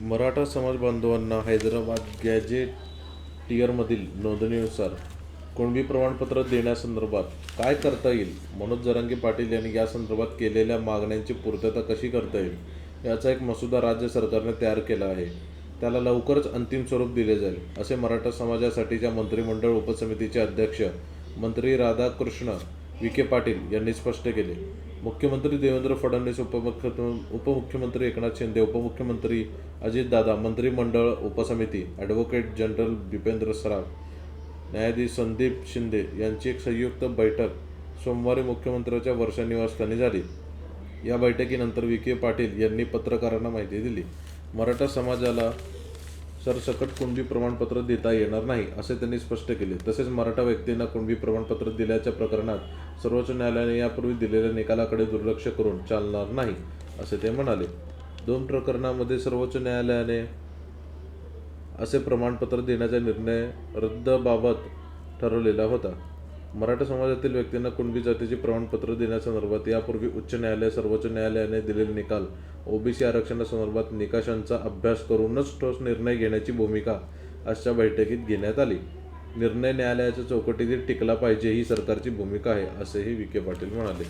मराठा समाज बांधवांना हैदराबाद गॅजेटियरमधील नोंदणीनुसार कुणबी प्रमाणपत्र देण्यासंदर्भात काय करता येईल? मनोज जरांगे पाटील यांनी यासंदर्भात केलेल्या मागण्यांची पूर्तता कशी करता येईल? याचा एक मसुदा राज्य सरकारने तयार केला आहे. त्याला लवकरच अंतिम स्वरूप दिले जाईल असे मराठा समाजासाठीच्या मंत्रिमंडळ उपसमितीचे अध्यक्ष मंत्री राधाकृष्ण विखे पाटील यांनी स्पष्ट केले. मुख्यमंत्री देवेंद्र फडणवीस उपमुख्य उपमुख्यमंत्री एकनाथ शिंदे उपमुख्यमंत्री अजितदादा मंत्रिमंडळ उपसमिती ॲडव्होकेट जनरल बिपेंद्र सराफ न्यायाधीश संदीप शिंदे यांची एक संयुक्त बैठक सोमवारी मुख्यमंत्र्यांच्या वर्षा निवासस्थानी झाली. या बैठकीनंतर विखे पाटील यांनी पत्रकारांना माहिती दिली. मराठा समाजाला सरसकट कुणबी प्रमाणपत्र देता येणार नाही असे त्यांनी स्पष्ट केले. तसेच मराठा व्यक्तींना कुणबी प्रमाणपत्र दिल्याच्या प्रकरणात सर्वोच्च न्यायालयाने यापूर्वी दिलेल्या निकालाकडे दुर्लक्ष करून चालणार नाही असे ते म्हणाले. दोन प्रकरणामध्ये सर्वोच्च न्यायालयाने असे प्रमाणपत्र देण्याचा निर्णय रद्दबाबत ठरवलेला होता. मराठा समाजातील व्यक्तींना कुणबी जातीचे प्रमाणपत्र देण्यासंदर्भात यापूर्वी उच्च न्यायालय सर्वोच्च न्यायालयाने दिलेले निकाल. ओबीसी आरक्षणासंदर्भात निकषांचा अभ्यास करूनच ठोस निर्णय घेण्याची भूमिका आजच्या बैठकीत घेण्यात आली. निर्णय न्यायालयाच्या चौकटीतील टिकला पाहिजे ही सरकारची भूमिका आहे असेही विखे पाटील म्हणाले.